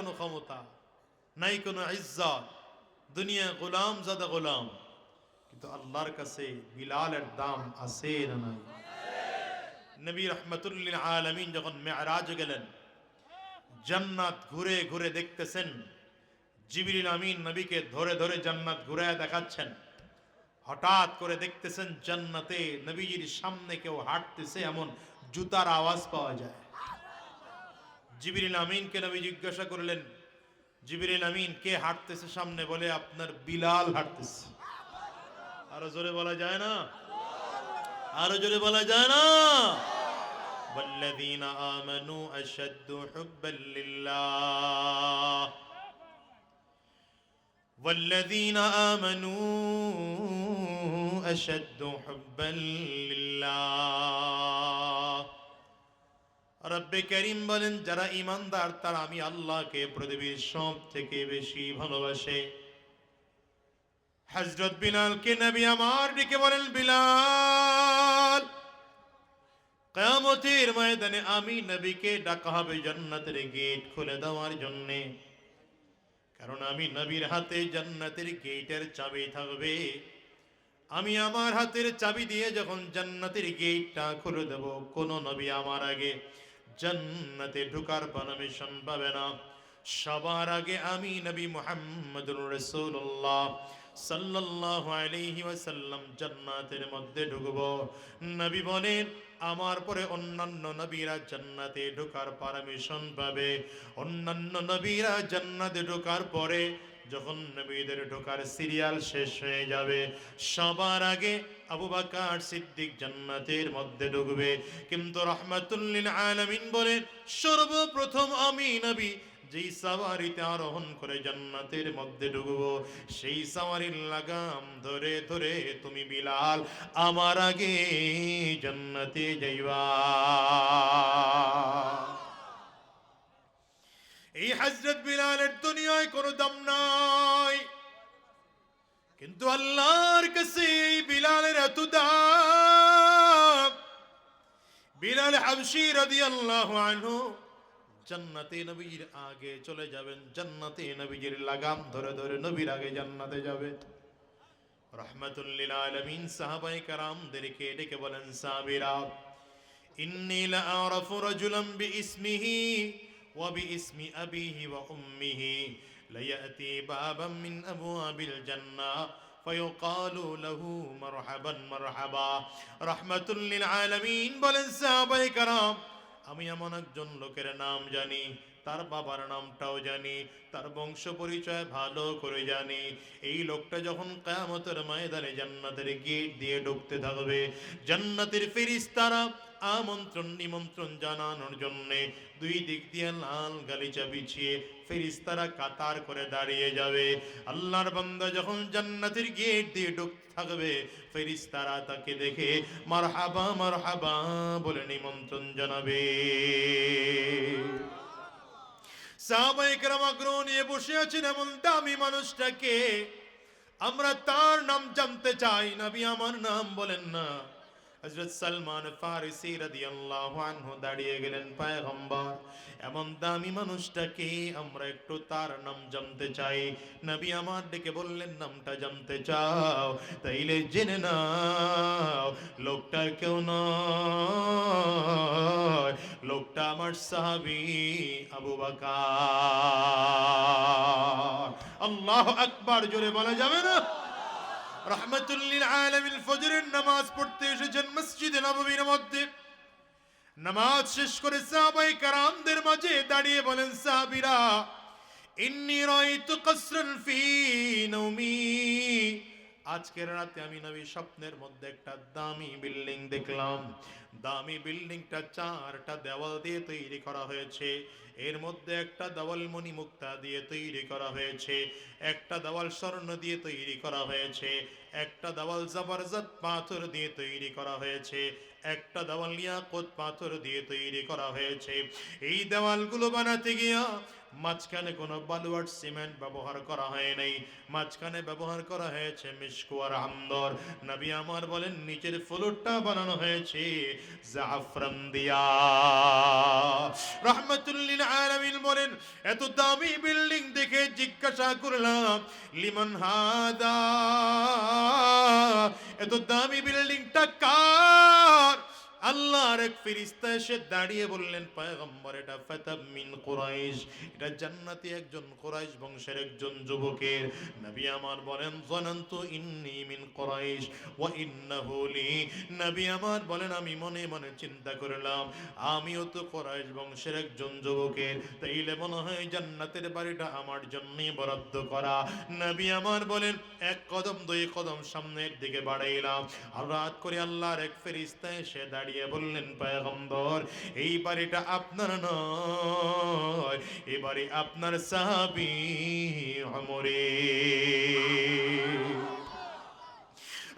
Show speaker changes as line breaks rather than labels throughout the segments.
কোনো ক্ষমতা, নাই কোনো ইজ্জত দুনিয়া গোলাম জাদা গোলাম। কিন্তু আল্লাহর কাছে বিলালের দাম আছে না নাই? নবী রহমতুল্লিল আলমিন যখন মেয়ারাজ গেলেন, জান্নাত ঘুরে ঘুরে দেখতেছেন, জিবিরিল আমিন নবীকে ধরে ধরে জান্নাত ঘুরে দেখাচ্ছেন। হঠাৎ করে দেখতেছেন জান্নাতে নবীজির সামনে কেউ হাঁটতেছে, এমন জুতার আওয়াজ পাওয়া যায়। জিবিরিল আমিনকে নবী জিজ্ঞাসা করলেন জিবিরিল আমিন কে হাঁটতেছে সামনে বলে আপনার বিলাল হাঁটতেছে আরো জোরে বলা যায় না আরো জোরে বলা যায় না والذين آمنوا أشد حبا لله والذين آمنوا أشد حبا لله রব্বে করিম বলেন, যারা ইমানদার তারা আমি আল্লাহকে পৃথিবীর সব থেকে বেশি ভালোবাসে। হজরত বিলালকে নবী আমার ডেকে বলেন, বিলাল, কেয়ামতের ময়দানে আমি নবীকে ডাকা হবে জান্নাতের গেট খুলে দেওয়ার জন্যে। কারণ আমি নবীর হাতে জান্নাতের গেটের চাবি থাকবে। আমি আমার হাতের চাবি দিয়ে যখন জান্নাতের গেটটা খুলে দেব, কোন নবী আমার আগে জান্নাতে ঢুকার পারমিশন পাবে না। সবার আগে আমি নবী মুহাম্মদুর রাসূলুল্লাহ সাল্লাল্লাহু আলাইহি ওয়াসাল্লাম জান্নাতের মধ্যে ঢুকব। নবী বলেন, আমার পরে অন্যান্য নবীরা জান্নাতে ঢোকার পারমিশন পাবে। অন্যান্য নবীরা জান্নাতে ঢোকার পরে যখন নবীদের ঢোকার সিরিয়াল শেষ হয়ে যাবে, সবার আগে আবু বাকার সিদ্দিক জান্নাতের মধ্যে ঢুকবে। কিন্তু রহমাতুল্লিল আলামিন বলেন সর্বপ্রথম আমি নবী, যেই সাওয়ারিতে আরোহণ করে জান্নাতের মধ্যে ঢুকবো, সেই সাওয়ারির লাগাম ধরে ধরে তুমি বিলাল, আমার আগে জান্নাতে যাইবা। এই হজরত বিলালের দুনিয়ায় কোনো দাম নাই। কিন্তু আল্লাহর কাছে বিলালের এত দাম। বিলাল হাবশি রাদিয়াল্লাহু আনহু জান্নাতে নবীর আগে চলে যাবেন, জান্নাতে নবীজির লাগাম ধরে ধরে নবীর আগে জান্নাতে যাবে রহমাতুল্লিল আলামিন সাহাবাই কারামদেরকে ডেকে বলেন, সাহাবীরা, ইন্নী লাআরাফু রাজুলান বিইসমিহি ওয়া বিইসমি আবিহি ওয়া উম্মিহি লায়াতি বাবাম মিন আবওয়াবিল জান্নাহ فيقال له مرحبا مرحبا رحمة للعالمين বলেন সাহাবায়ে کرام আমি এমন একজন লোকের নাম জানি তার বাবার নামটাও জানি তার বংশ পরিচয় ভালো করে জানি এই লোকটা যখন কেয়ামতের ময়দানে জান্নাতের গেট দিয়ে ঢুকতে থাকবে জান্নাতের ফেরিস্তারা আমন্ত্রণ, নিমন্ত্রণ জানানোর জন্য দুই দিক দিয়ে লাল গালিচা বিছিয়ে ফেরিস্তারা কাতার করে দাঁড়িয়ে যাবে। আল্লাহর বান্দা যখন জান্নাতের গেট দিয়ে ঢুকতে থাকবে, ফেরিস্তারা তাকে দেখে মারহাবা মারহাবা বলে নিমন্ত্রণ জানাবে। নিয়ে বসে আছেন এমন দামি মানুষটাকে। আমরা তার নাম জানতে চাই, নবী আমার নাম বলেন না। হযরত সালমান ফারিসি রাদিয়াল্লাহু আনহু দাঁড়িয়ে গেলেন পয়গম্বর। এমন দামি মানুষটাকে আমরা একটু তার নাম জানতে চাই। নবী আমার ডেকে বললেন, নামটা জানতে চাও, তাইলে জেনে নাও, লোকটা কেউ নয়, লোকটা আমার সাহাবী আবু বকর। আল্লাহ আকবার, জোরে বলা যাবে না? রহমতুল্লিল আলমিল ফজরের নামাজ পড়তে এসেছেন মসজিদে নবমীর মধ্যে। নামাজ শেষ করে সাহাবাই কারামদের মাঝে দাঁড়িয়ে বলেন, সাহাবিরা, ইন্নি রয়তু কসরন ফি নওমি আজকের রাতে আমি নবী স্বপ্নের মধ্যে একটা দামি বিল্ডিং দেখলাম। দামি বিল্ডিংটা চারটা দেওয়াল দিয়ে তৈরি করা হয়েছে। এর মধ্যে একটা দেওয়াল মণি মুক্তা দিয়ে তৈরি করা হয়েছে। একটা দেওয়াল স্বর্ণ দিয়ে তৈরি করা হয়েছে। একটা দেওয়াল জবরজত পাথর দিয়ে তৈরি করা হয়েছে। একটা দেওয়াল ইয়াকুত পাথর দিয়ে তৈরি করা হয়েছে। এই দেওয়ালগুলো বানাতে গিয়া মাঝখানে কোনো বালুয়ার সিমেন্ট ব্যবহার করা হয় নাই। মাঝখানে ব্যবহার করা হয়েছে মিশকুয়ার আন্দর নবী আমার বলেন, নিচের ফ্লোরটা বানানো হয়েছে জাফরান দিয়া। রহমতুল্লিল আলামিন বলেন, এত দামি বিল্ডিং দেখে জিজ্ঞাসা করলাম, লিমন হাদা, এত দামি বিল্ডিংটা কার? আল্লাহর এক ফেরেশতা এসে দাঁড়িয়ে বললেন, পয়গম্বর, এটা মিন কুরাইশ, এটা জান্নাতি একজন কুরাইশ বংশের একজন যুবকের। নবী আমার বলেন ইন্নী মিন কুরাইশ নবী আমার বলেন, আমি মনে মনে চিন্তা করলাম, আমিও তো কুরাইশ বংশের একজন যুবকের, তাইলে মনে হয় জান্নাতের বাড়িটা আমার জন্যই বরাদ্দ করা। নবী আমার বলেন, এক কদম, দুই কদম সামনের দিকে বাড়াইলাম। আর রাত করে আল্লাহর এক ফেরিস্তা এসে দাঁড়িয়ে বললেন পয়গম্বর এই বাড়িটা আপনার নয় এই বাড়ি আপনার সাহাবি আমরে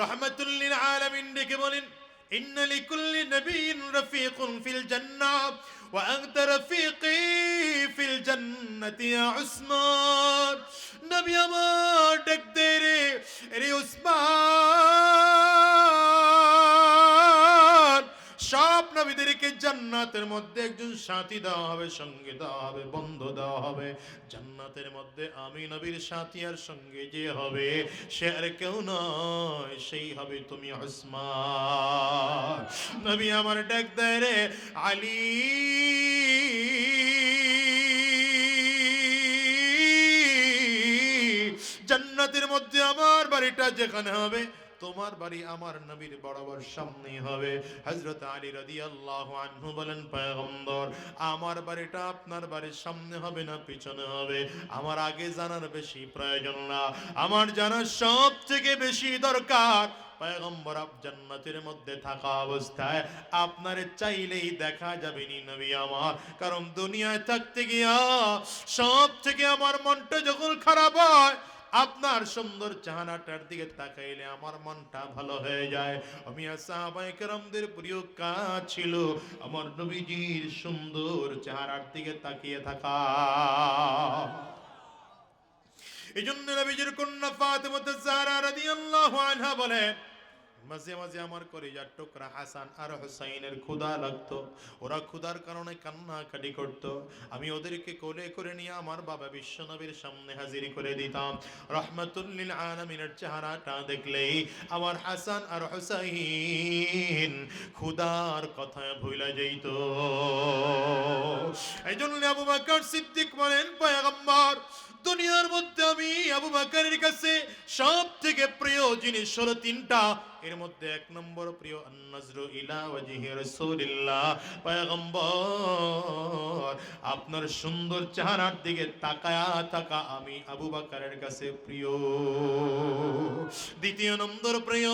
রহমতুল্লিল আলামিন ডেকে বলেন إن لكل نبي رفيق في الجنة وأنت رفيقي في الجنة يا عثمان نبي আমার ডাক দে রে রে উসমান সব নবীদেরকে জান্নাতের মধ্যে একজন সাথী দেওয়া হবে, সঙ্গে দেওয়া হবে, বন্ধু দেওয়া হবে। জান্নাতের মধ্যে আমি নবীর সাথী আর সঙ্গে যে হবে, সে আর কেউ নয়, সেই হবে তুমি উসমান নবী আমার ডাক দেয় রে, আলী। জান্নাতের মধ্যে আমার বাড়িটা যেখানে হবে তোমার বাড়ি আমার নবীর বরাবর সামনে হবে। হযরত আলী রাদিয়াল্লাহু আনহু বলেন, পয়গম্বর, আমার বাড়িটা আপনার বাড়ির সামনে হবে না, পিছনে হবে। আমার আগে জানার বেশি প্রয়োজন না। আমার জানার সব থেকে বেশি দরকার পয়গম্বর জান্নাতের মধ্যে থাকা অবস্থায়। আপনার চাইলেই দেখা যাবে নি নবী আমার। কারণ দুনিয়ায় থাকতে গিয়া সব থেকে আমার মনটা যখন খারাপ হয় আপনার সুন্দর চাহানাটার দিকে তাকাইলে আমার মনটা ভালো হয়ে যায়। আমি সাহাবাই প্রিয় কাজ ছিল আমার নবীজির সুন্দর চেহারার দিকে তাকিয়ে থাকা। এই জন্য নবীজির কন্যা ফাতেমা জাহরা রাদিয়াল্লাহু আনহা বলেন মাঝে মাঝে আমার কলিজার টুকরা হাসান আর হুসাইনের ক্ষুধা লাগতো। ওরা ক্ষুধার কারণে কান্নাকাটি করত। আমি ওদেরকে কোলে করে নিয়ে আমার বাবা বিশ্বনবীর সামনে হাজির করে দিতাম। রহমতুল্লিল আলমিনের চেহারাটা দেখলেই আমার হাসান আর হুসাইন ক্ষুধার কথা ভুলে যেত। এই জন্য আবু বাকর সিদ্দিক বলেন, পয়গম্বর, দুনিয়ার মধ্যে আমি আবু বাকারের কাছে সব থেকে প্রিয় জিনিস হলো তিনটা। এর মধ্যে এক নম্বর প্রিয়, আন্নাজরু ইলা ওয়াজিহি রাসূলিল্লাহ। পয়গম্বর, আপনার সুন্দর চেহারার দিকে তাকায়া তাকা আমি আবু বাকারের কাছে প্রিয়। দ্বিতীয় নম্বর প্রিয়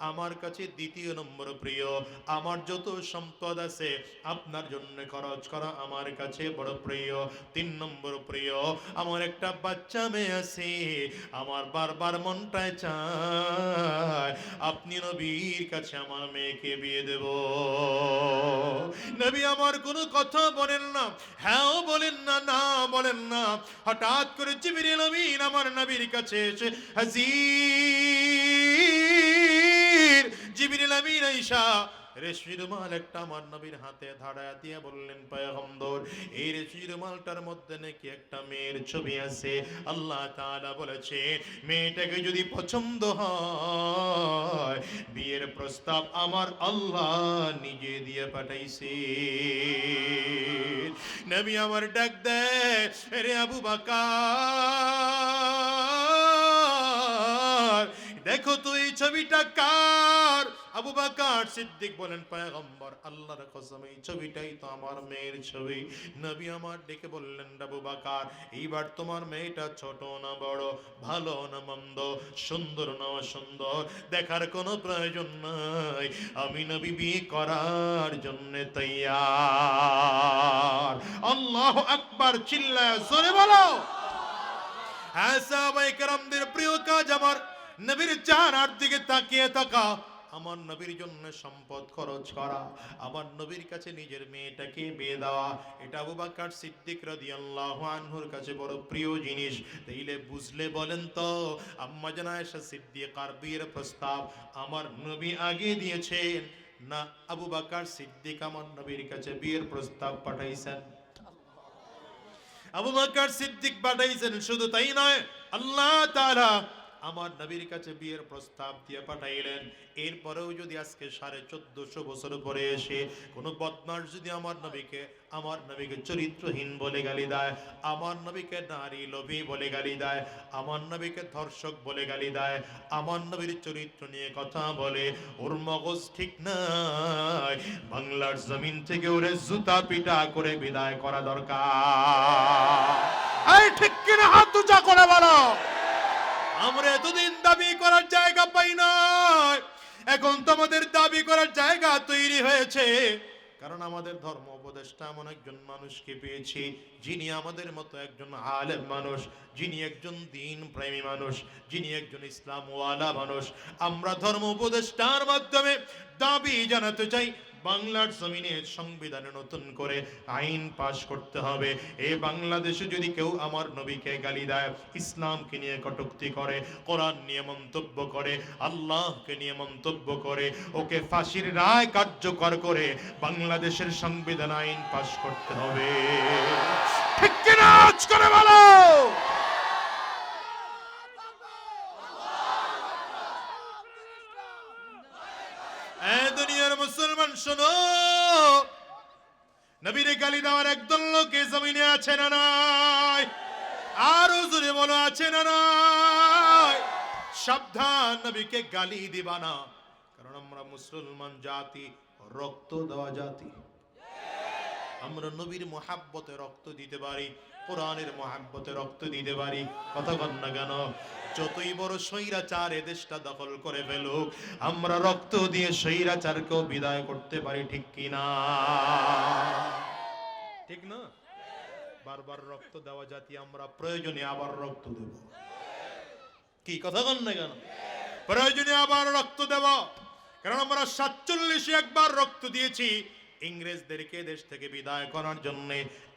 আমার কাছে দ্বিতীয় নম্বর প্রিয়। আমার যত সম্পদ আছে, আপনার জন্য খরচ করা আমার কাছে বড় প্রিয়। তিন নম্বর প্রিয়, আমার একটা বাচ্চা মেয়ে আছে। আমার বারবার মনটায় চায়, আপনি নবীর কাছে আমার মেয়েকে বিয়ে দেব। নবী আমার কোনো কথা বলেন না। হ্যাঁ বলেন না না বলেন না। হঠাৎ করে জিবরিল আমিন আমার নবীর কাছে এসে হাজির। জিবরিল আমিন আইসা রেশমি রুমাল একটা আমার নবীর হাতে ধাড়া দিয়ে বললেন, পয়গম্বর, এই রেশমি রুমালটার মধ্যে নাকি একটা মেয়ের ছবি আছে। আল্লাহ তাআলা বলেছে, মেয়েটাকে যদি পছন্দ হয়, বিয়ের প্রস্তাব আমার আল্লাহ নিজে দিয়ে পাঠাইছে। নবী আমার ডাক দেয় রে আবু বাকার, দেখো তো এই ছবিটা কার? আবু বাকার সিদ্দিক বলেন, পয়গম্বর, আল্লাহর কসম, এই ছবিটাই তো আমার মেয়ের ছবি। নবী আমার ডেকে বললেন, আবু বাকার, এইবার তোমার মেয়েটা ছোট না বড়, ভালো না মন্দ, সুন্দর না অসুন্দর, দেখার কোনো প্রয়োজন নাই। আমি নবী বিয়ে করার জন্য তৈয়ার। আল্লাহ আকবার, চিল্লায় জোরে বলো। হ্যাঁ সাহাবাই প্রিয় কাজ আমার। নবীর চারার দিকে তাকিয়ে থাকা। আমার নবীর জন্য সম্পদ খরচ করা, আমার নবীর কাছে নিজের মেয়েটাকে বিয়ে দেওয়া, এটা আবু বাক্কার সিদ্দিক রাদিয়াল্লাহু আনহুর কাছে বড় প্রিয় জিনিস। তাইলে বুঝলে বলেন তো, আম্মা জানা আয়েশা সিদ্দিকার বিয়ের প্রস্তাব আমার নবী আগে দিয়েছেন, না আবু বাক্কার সিদ্দিক আমার নবীর কাছে বিয়ের প্রস্তাব পাঠাইছেন? আবু বকর সিদ্দিক পাঠাইছেন, শুধু তাই নয়, আল্লাহ তাআলা আমার নবীর কাছে বিয়ের প্রস্তাব দিয়ে পাঠাইলেন। এরপরেও যদি আজকে সাড়ে চোদ্দশো বছর পরে এসে কোনো বদমাস যদি আমার নবীকে আমার নবীকে চরিত্রহীন বলে গালি দেয়, আমার নবীকে নারী লোভী বলে গালি দেয়, আমার নবীকে ধর্ষক বলে গালি দেয়, আমার নবীর চরিত্র নিয়ে কথা বলে, ওর মগজ ঠিক নাই, বাংলার জমিন থেকে ওরে জুতা পিটা করে বিদায় করা দরকার। ঠিক কিনা হাত উঁচা করে বলো? আমরা এতদিন দাবি করার জায়গা পাই নাই। এখন তো আমাদের দাবি করার জায়গা তৈরি হয়েছে। কারণ আমাদের ধর্ম উপদেষ্টা এমন একজন মানুষকে পেয়েছি, যিনি আমাদের মতো একজন আলেম মানুষ, যিনি একজন দিন প্রেমী মানুষ, যিনি একজন ইসলাম ওয়ালা মানুষ। আমরা ধর্ম উপদেষ্টার মাধ্যমে দাবি জানাতে চাই বাংলার জমিনে সংবিধানে নতুন করে আইন পাশ করতে হবে। এ বাংলাদেশে যদি কেউ আমার নবীকে গালি দেয়, ইসলামকে নিয়ে কটুক্তি করে, কোরআন নিয়ে মন্তব্য করে, আল্লাহকে নিয়ে মন্তব্য করে, ওকে ফাঁসির রায় কার্যকর করে বাংলাদেশের সংবিধান আইন পাশ করতে হবে। ঠিক কিনা? আজ করে বলো এ দুনিয়ার মুসলমান শোনো নবীর গালি দেওয়ার একদল লোক জমিনে আছে না নাই? আরও জোরে বলো, আছে না নাই? সাবধান, নবীকে গালি দিবা না। কারণ আমরা মুসলমান জাতি, রক্ত দেওয়া জাতি। আমরা নবীর মহাব্বতে রক্ত দিতে পারি, কোরআনের মহাব্বতে রক্ত দিতে পারি। কথা কন না কেন? যতই বড় স্বৈরাচার দেশটা দখল করে ফেলুক, আমরা রক্ত দিয়ে স্বৈরাচারকেও বিদায় করতে পারি, ঠিক কিনা? ঠিক না? বারবার রক্ত দেওয়া জাতি আমরা প্রয়োজনে আবার রক্ত দেব। কি কথা কন না কেন? প্রয়োজনে আবার রক্ত দেব। কারণ আমরা সাতচল্লিশে একবার রক্ত দিয়েছি। ইংরেজদেরকে দেশ থেকে বিদায় করার জন্য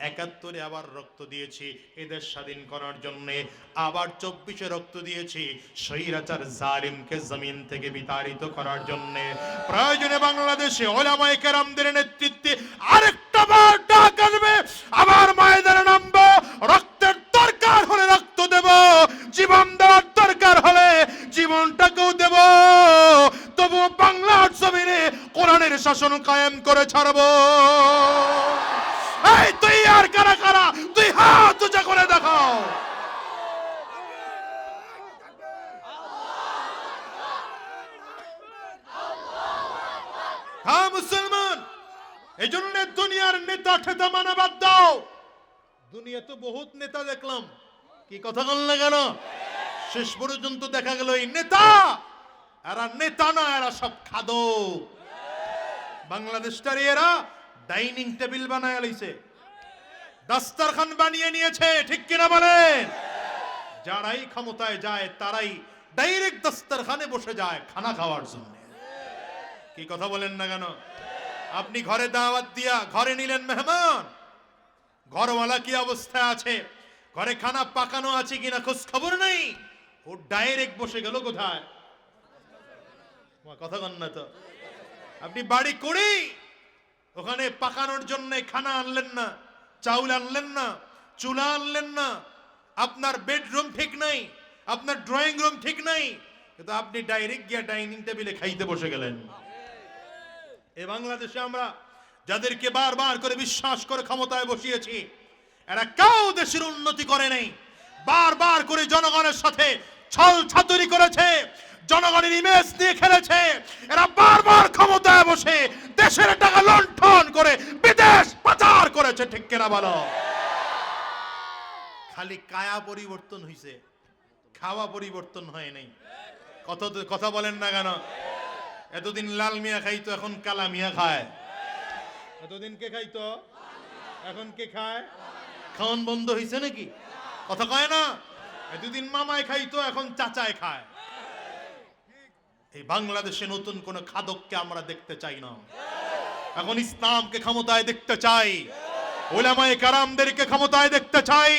একাত্তরে আবার রক্ত দিয়েছি এদের স্বাধীন করার জন্য আবার চব্বিশে রক্ত দিয়েছি স্বৈরাচার জালিমকে জমিন থেকে বিতাড়িত করার জন্য। প্রয়োজনে বাংলাদেশে ওলামায়ে কেরামদের নেতৃত্বে আরেকটা বার ডাক আসবে আবার ময়দানে নামবো। রক্তের দরকার হলে রক্ত দেব। জীবন দেওয়ার দরকার হলে জীবনটাকেও দেব। তবু বাংলার জমিনে কোরআনের শাসন কায়েম করে ছাড়বো। এই, তুই আর কারা কারা? তুই হাত উঁচা করে দেখাও। হ্যাঁ মুসলমান। এই জন্য দুনিয়ার নেতা দুনিয়া তো বহুত নেতা দেখলাম। কি কথা বললে কেন? শেষ পর্যন্ত দেখা গেল এই নেতা। এরা নেতা না, এরা সব খাদো। বাংলাদেশটার এরা ডাইনিং টেবিল বানায় লইছে। দাস্তারখান বানিয়ে নিয়েছে, ঠিক কিনা বলেন? যারাই ক্ষমতায় যায়, তারাই ডাইরেক্ট দাস্তারখানে বসে যায় খানা খাওয়ার জন্য। কি কথা বলেন না কেন? আপনি ঘরে দাওয়াত দিয়া ঘরে নিলেন মেহমান। ঘরওয়ালা কি অবস্থায় আছে? ঘরে খানা পাকানো আছে কিনা খোঁজ খবর নেই? ও ডাইরেক্ট বসে গেল কোথায়? কথা কন না তো। আপনি বাড়ি করেই ওখানে পাকানোর জন্য খানা আনলেন না, চাউল আনলেন না, চুলা আনলেন না। আপনার বেডরুম ঠিক নাই, আপনার ড্রয়িং রুম ঠিক নাই। কিন্তু আপনি ডাইরেক্ট গিয়া ডাইনিং টেবিলে খাইতে বসে গেলেন। এ বাংলাদেশে আমরা যাদেরকে বারবার করে বিশ্বাস করে ক্ষমতায় বসিয়েছি, এরা কেউ দেশের উন্নতি করে নেই। বারবার করে জনগণের সাথে ছল ছাতুরি করেছে, জনগণের ইমেজ নিয়ে খেলেছে, এরা বারবার ক্ষমতায় বসে দেশের টাকা লণ্ঠন করে বিদেশ পাচার করেছে, ঠিক কিনা বলো? খালি কায়া পরিবর্তন হইছে, খাওয়া পরিবর্তন হয় নাই। কত কথা বলেন না কেন? এতদিন লাল মিয়া খাইতো, এখন কালা মিয়া খায়। এতদিন কে খাইতো? এখন কে খায়? খাওয়ান বন্ধ হয়েছে নাকি? কথা কয় না। এতদিন মামায় খাইতো এখন চাচায় খায়। এই বাংলাদেশে নতুন কোন খাদককে আমরা দেখতে চাই না। এখন ইসলামকে ক্ষমতায় দেখতে চাই। ওলামায়ে কারামদেরকে ক্ষমতায় দেখতে চাই।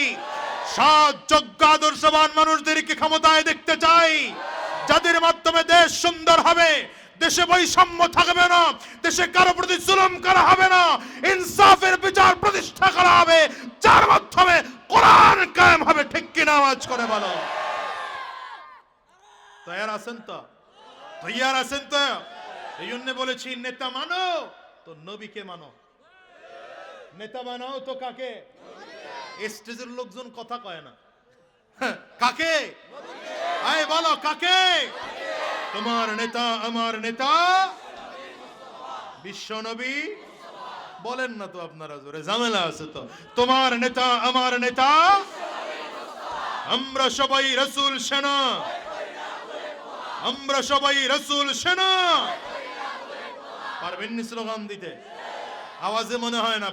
সৎ যোগ্য আদর্শবান মানুষদেরকে ক্ষমতায় দেখতে চাই। যাদের মাধ্যমে দেশ সুন্দর হবে দেশে বৈষম্য থাকবে না দেশে কারও প্রতি জুলুম করা হবে না ইনসাফের বিচার প্রতিষ্ঠা করা হবে যার মাধ্যমে কোরআন কায়েম হবে ঠিক কিনা আওয়াজ করে বলো? তৈয়ার আছেন তো? তৈয়ার আছেন তো? এই জন্য বলেছি নেতা মানো তো নবীকে মানো। নেতা বানাও তো কাকে? স্টেজের লোকজন কথা কয় না। হ্যাঁ, কাকে? আয় বলো কাকে? তোমার নেতা, আমার নেতা। বিশ্ব নবী। বলেন না তো আপনারা জোরে, ঝামেলা আছে তো। তোমার নেতা, আমার নেতা। আমরা সবাই রসুল, সেনা। আমরা সবাই রসুল, সেনা। পারবেন নি স্লোগান দিতে? আওয়াজে মনে হয় না